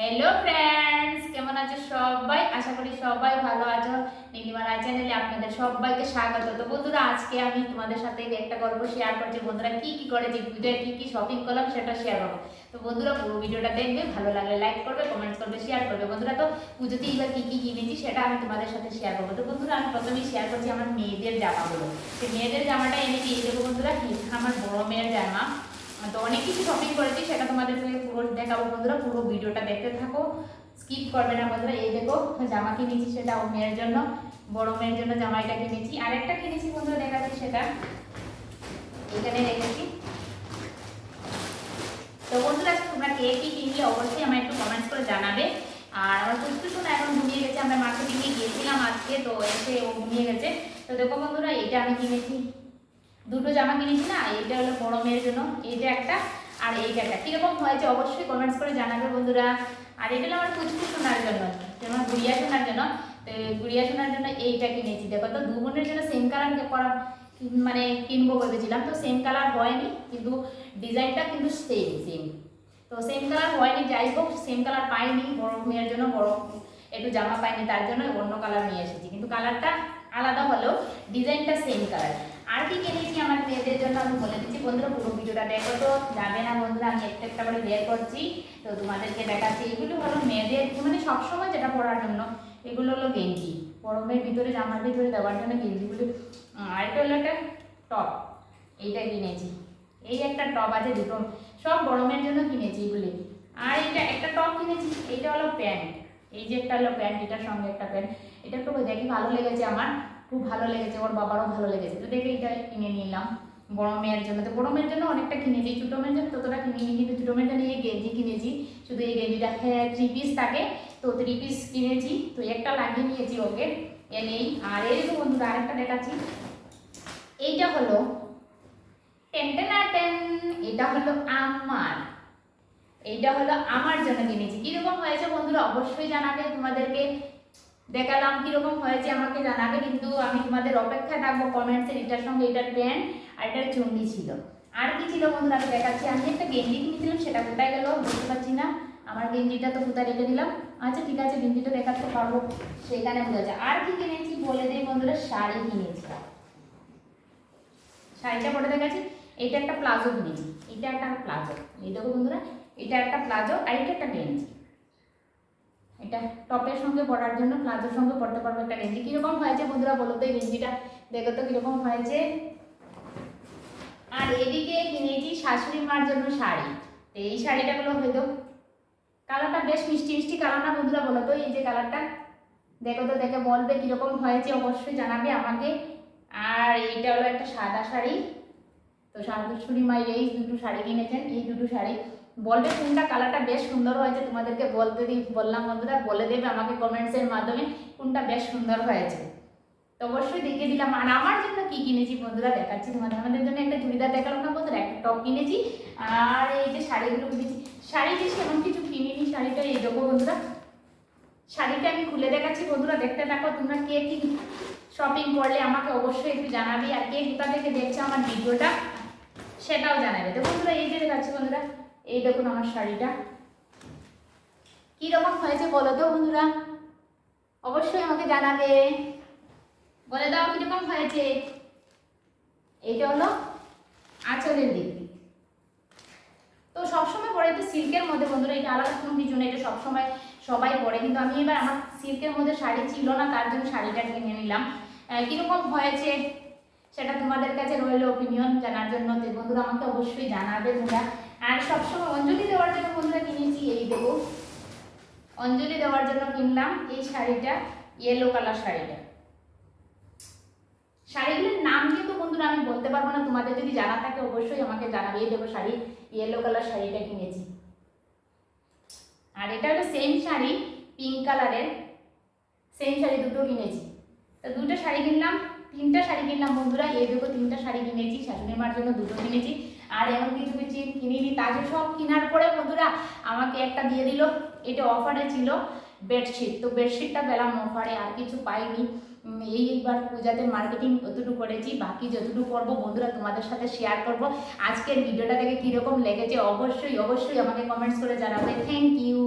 Hello friends কেমন আছো সবাই? আশা করি সবাই ভালো আছো। নীলিমা রায় চ্যানেলে আপনাদের সবাইকে স্বাগত। তো বন্ধুরা, আজকে আমি তোমাদের সাথে একটা গল্প শেয়ার করছি। বন্ধুরা, কি কি করেছি? পুজোয় কি কি শপিং করলাম সেটা শেয়ার করব। তো বন্ধুরা, পুরো ভিডিওটা দেখবে, ভালো লাগলে লাইক করবে কমেন্টস করবে শেয়ার করবে। বন্ধুরা, তো পুজোতে এবার কি কি কিনেছি সেটা আমি তোমাদের সাথে শেয়ার করব। তো বন্ধুরা, আমি প্রথমেই শেয়ার করছি আমার মেয়েদের জামাগুলো তো মেয়েদের জামাটা এনেছি এই দেখো বন্ধুরা আমার বড় মেয়ের জামা। তো অনেক কিছু শপিং করেছি, সেটা তোমাদের সঙ্গে পুরো দেখাবো বন্ধুরা, পুরো ভিডিওটা দেখতে থাকো স্কিপ করবে না বন্ধুরা। এই দেখো, জামা কিনেছি সেটা মেয়ের জন্য, বড় মেয়ের জন্য জামা এটা কিনেছি। আরেকটা কিনেছি বন্ধুরা, দেখাচ্ছি সেটা। এখানে রেখেছি তো বন্ধুরা, তোমরা কে কি কিনলে অবশ্যই আমার একটু কমেন্টস করে জানাবে। আর আমার পুষ্টি শোনা এখন ঘুমিয়ে গেছে, আমরা মার্কেটিংয়ে গিয়েছিলাম আজকে, তো এসে ও ঘুমিয়ে গেছে। তো দেখো বন্ধুরা, এটা আমি কিনেছি। দুটো জামা কিনেছি না, এইটা হলো বড় মেয়ের জন্য, এইটা একটা, আর এইটা একটা। কীরকম হয়েছে অবশ্যই কমেন্টস করে জানাবে বন্ধুরা। আর এটা হলো আমার পুচকু শোনার জন্য যেমন গুড়িয়া শোনার জন্য। গুড়িয়া শোনার জন্য এইটা কিনেছি। দেখো তো দু বোনের জন্য সেম কালার করা মানে কিনবো ভেবেছিলাম। তো সেম কালার হয়নি, কিন্তু ডিজাইনটা কিন্তু সেম সেম তো সেম কালার হয়নি, যাই হোক সেম কালার পাইনি, বড় মেয়ের জন্য, বড় একটু জামা পাইনি, তার জন্য অন্য কালার নিয়ে এসেছি। কিন্তু কালারটা আলাদা হলেও ডিজাইনটা সেম কালার আর কি কিনেছি আমার মেয়েদের জন্য আমি বলে দিচ্ছি, বন্ধুরা, পুরো ভিডিওটা দেখো তো, যাবে না বন্ধুরা, আমি একটা একটা করে বের করছি, তো তোমাদেরকে দেখাচ্ছি। এগুলো হলো মেয়েদের মানে সবসময় যেটা পরার জন্য, এগুলো হলো গেঞ্জি। গরমের ভিতরে, জামার ভিতরে দেওয়ার জন্য গেঞ্জিগুলো আর এটা হলো একটা টপ, এইটা কিনেছি। এই একটা টপ আছে দুটো, সব গরমের জন্য কিনেছি এগুলি। আর এটা একটা টপ কিনেছি, এইটা হলো প্যান্ট। এই যে একটা হলো প্যান্ট, এটার সঙ্গে একটা প্যান্ট। এটা একটু দেখি ভালো লেগেছে আমার। খুব ভালো লেগেছে, ওর বাবারও ভালো লেগেছে। তো দেখে এটা কিনে নিলাম। বড় মেয়ের জন্য। তো বড় মেয়ের জন্য অনেকটা কিনেছি। ছোটো মেয়ের জন্য ততটা কিনিনি, কিন্তু ছোটো মেয়ের জন্য এই গেঞ্জি কিনেছি। শুধু এই গেঞ্জিটা হ্যাঁ থ্রি পিস থাকে। তো থ্রি পিস কিনেছি। তো একটা লাগিয়ে নিয়েছি ওকে। এনেই আর এই তো বন্ধুরা, আরেকটা দেখাচ্ছি। এইটা হলো টেন। এটা হলো আমার। এইটা হলো আমার জন্য কিনেছি। কীরকম হয়েছে বন্ধুরা, অবশ্যই জানাবে তোমাদেরকে। দেখালাম কীরকম হয়েছে আমাকে জানাবে, কিন্তু আমি তোমাদের অপেক্ষায় থাকব কমেন্টসের এটার সঙ্গে এটার প্যান্ট আর এটার চুন্ডি ছিল। আর কি ছিল বন্ধুরা, আমি দেখাচ্ছি। আমি একটা গেঞ্জি কিনেছিলাম, সেটা কোথায় গেল বুঝতে পারছি না। আমার গেঞ্জিটা তো কোথায় রেখে দিলাম। আচ্ছা ঠিক আছে, গেঞ্জিটা দেখাতে পারব। সেখানে বোঝা আর কি কিনেছি বলে দিই বন্ধুরা, শাড়ি কিনেছি শাড়িটা পরে দেখাচ্ছি। এটা একটা প্লাজো কিনেছি। এটা একটা প্লাজো। এই দেখো বন্ধুরা, এটা একটা প্লাজো আর এটা একটা গেঞ্জি। এটা টপের সঙ্গে পরার জন্য প্লাজোর সঙ্গে পরতে পারব। একটা গেঞ্জি কীরকম হয়েছে বন্ধুরা বলো তো এই গেঞ্জিটা? দেখো তো কীরকম হয়েছে। আর এদিকে কিনেছি শাশুড়ি মার জন্য শাড়ি। এই শাড়িটাগুলো হয়তো কালারটা বেশ মিষ্টি মিষ্টি কালার না বন্ধুরা বলো তো? এই যে কালারটা, দেখো তো, দেখে বলবে কীরকম হয়েছে, অবশ্যই জানাবে আমাকে। আর এইটা হলো একটা সাদা শাড়ি। তো শাশুড়ি মায়ের এই দুটো শাড়ি কিনেছেন, এই দুটো শাড়ি। বলবে কোনটা কালারটা বেশ সুন্দর হয়েছে, তোমাদেরকে বলতে দিই বললাম বন্ধুরা, বলে দেবে আমাকে কমেন্টসের মাধ্যমে কোনটা বেশ সুন্দর হয়েছে। তো অবশ্যই দেখিয়ে দিলাম। আর আমার জন্য কি কিনেছি বন্ধুরা, দেখাচ্ছি তোমাদের। আমাদের জন্য একটা চুড়িদার দেখালাম না বন্ধুরা, একটা টপ কিনেছি। আর এই যে শাড়িগুলো কিনেছি, শাড়ি যে সেমন কিছু কিনিনি, শাড়িটা এই দেবো বন্ধুরা। শাড়িটা আমি খুলে দেখাচ্ছি বন্ধুরা, দেখতে থাকো তোমরা কে কি শপিং করলে, আমাকে অবশ্যই একটু জানাবি। আর কে কোথা থেকে দেখছে আমার ভিডিওটা, সেটাও জানাবে। তো বন্ধুরা, এই যে দেখাচ্ছি বন্ধুরা এই দেখুন আমার শাড়িটা। কীরকম হয়েছে বলো তো বন্ধুরা? অবশ্যই আমাকে জানাবে। বলে দাও কীরকম হয়েছে। এইটা হলো আঁচলের দিক। তো সবসময় পরে তো সিল্কের মধ্যে বন্ধুরা, এটা আলাদা কোনো কিছু নেই এটা সবসময় সবাই পরে। কিন্তু আমি এবার আমার সিল্কের মধ্যে শাড়ি ছিল না, তার জন্য শাড়িটা কিনে নিলাম। কীরকম হয়েছে সেটা তোমাদের কাছে রইল ওপিনিয়ন জানার জন্য। বন্ধুরা আমাকে অবশ্যই জানাবে তোমরা। আর সবসময় অঞ্জলি দেওয়ার জন্য বন্ধুরা কিনেছি, এই দেবো অঞ্জলি দেওয়ার জন্য কিনলাম এই শাড়িটা ইয়েলো কালার শাড়িটা। শাড়িগুলোর নাম কিন্তু বন্ধুরা আমি বলতে পারব না, তোমাদের যদি জানা থাকে অবশ্যই আমাকে জানাবে এই দেবো শাড়ি ইয়েলো কালার শাড়িটা কিনেছি। আর এটা হলো সেম শাড়ি পিঙ্ক কালারের সেম শাড়ি দুটো কিনেছি। তো দুটো শাড়ি কিনলাম, তিনটা শাড়ি কিনলাম বন্ধুরা, এই দেখো তিনটা শাড়ি কিনেছি শাশুড়ি মার জন্য দুটো কিনেছি। আর এমন কিছু কিছু কিনিনি তাকে সব কেনার পরে বন্ধুরা আমাকে একটা দিয়ে দিল। এটা অফারে ছিল বেডশিট তো বেডশিটটা পেলাম অফারে আর কিছু পাইনি। এইবার পূজাতে মার্কেটিং যতটুকু করেছি, বাকি যতটুকু করব বন্ধুরা তোমাদের সাথে শেয়ার করব। আজকের ভিডিওটা থেকে কীরকম লেগেছে, অবশ্যই অবশ্যই আমাকে কমেন্টস করে জানাবে। Thank you